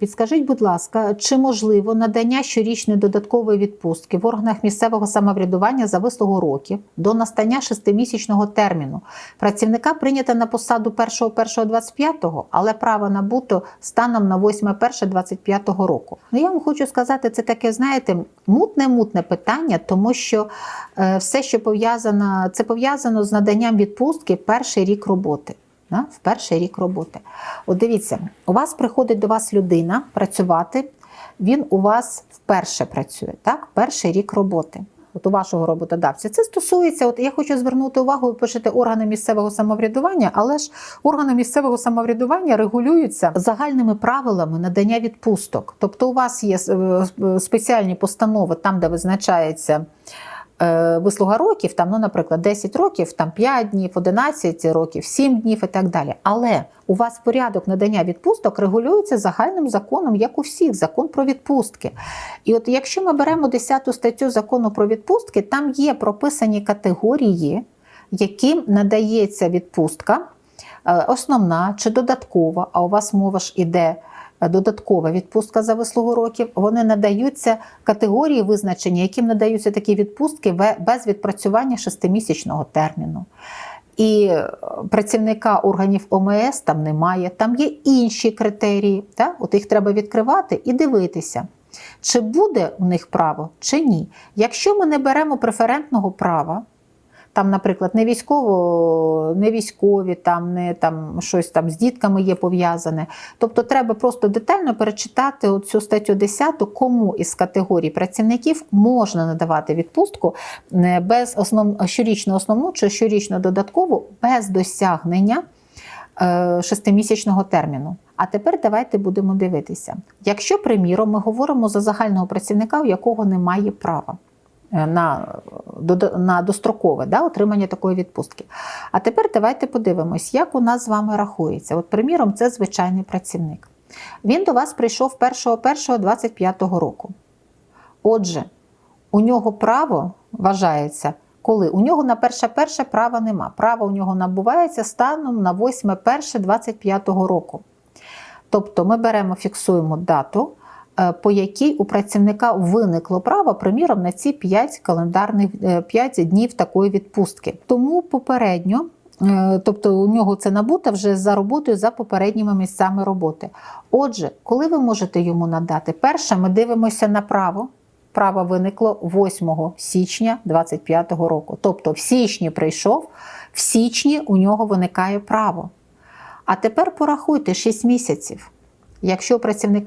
Підскажіть, будь ласка, чи можливо надання щорічної додаткової відпустки в органах місцевого самоврядування за вислугу років до настання шестимісячного терміну? Працівника прийнято на посаду 1.1.25, але право набуто станом на 8.1.25 року. Ну я вам хочу сказати, це таке, знаєте, мутне-мутне питання, тому що е, все, що пов'язано, це пов'язано з наданням відпустки перший рік роботи. Да? В перший рік роботи. От дивіться, у вас приходить до вас людина працювати, він у вас вперше працює, так? Перший рік роботи. От у вашого роботодавця. Це стосується, от я хочу звернути увагу, ви пишете органи місцевого самоврядування, але ж органи місцевого самоврядування регулюються загальними правилами надання відпусток. Тобто, у вас є е, спеціальні постанови, там, де визначається вислуга років, там, ну, наприклад, 10 років, там 5 днів, 11 років, 7 днів і так далі. Але у вас порядок надання відпусток регулюється загальним законом, як у всіх, закон про відпустки. І от якщо ми беремо 10 статтю закону про відпустки, там є прописані категорії, яким надається відпустка, е, основна чи додаткова, а у вас мова ж іде е, додаткова відпустка за вислугу років, вони надаються категорії визначення, яким надаються такі відпустки без відпрацювання шестимісячного терміну. І е, працівника органів ОМС там немає, там є інші критерії. Так? От їх треба відкривати і дивитися, чи буде у них право, чи ні. Якщо ми не беремо преферентного права, там, наприклад, не військово, не військові, там не там щось там з дітками є пов'язане. Тобто треба просто детально перечитати цю статтю 10, кому із категорій працівників можна надавати відпустку е, без основ... щорічно основну чи щорічно додаткову без досягнення е, шестимісячного терміну. А тепер давайте будемо дивитися. Якщо, приміром, ми говоримо за загального працівника, у якого немає права на, на дострокове да, отримання такої відпустки. А тепер давайте подивимось, як у нас з вами рахується. От, приміром, це звичайний працівник. Він до вас прийшов 1.1.25 року. Отже, у нього право вважається, коли у нього на перше перше права нема. Право у нього набувається станом на 8.1.25 року. Тобто ми беремо, фіксуємо дату, е, по якій у працівника виникло право, приміром, на ці 5 календарних 5 днів такої відпустки. Тому попередньо. е, Тобто у нього це набуто вже за роботою за попередніми місцями роботи. Отже, коли ви можете йому надати? Перше, ми дивимося на право. Право виникло 8 січня 2025 року. Тобто в січні прийшов, в січні у нього виникає право. А тепер порахуйте 6 місяців. Якщо у працівника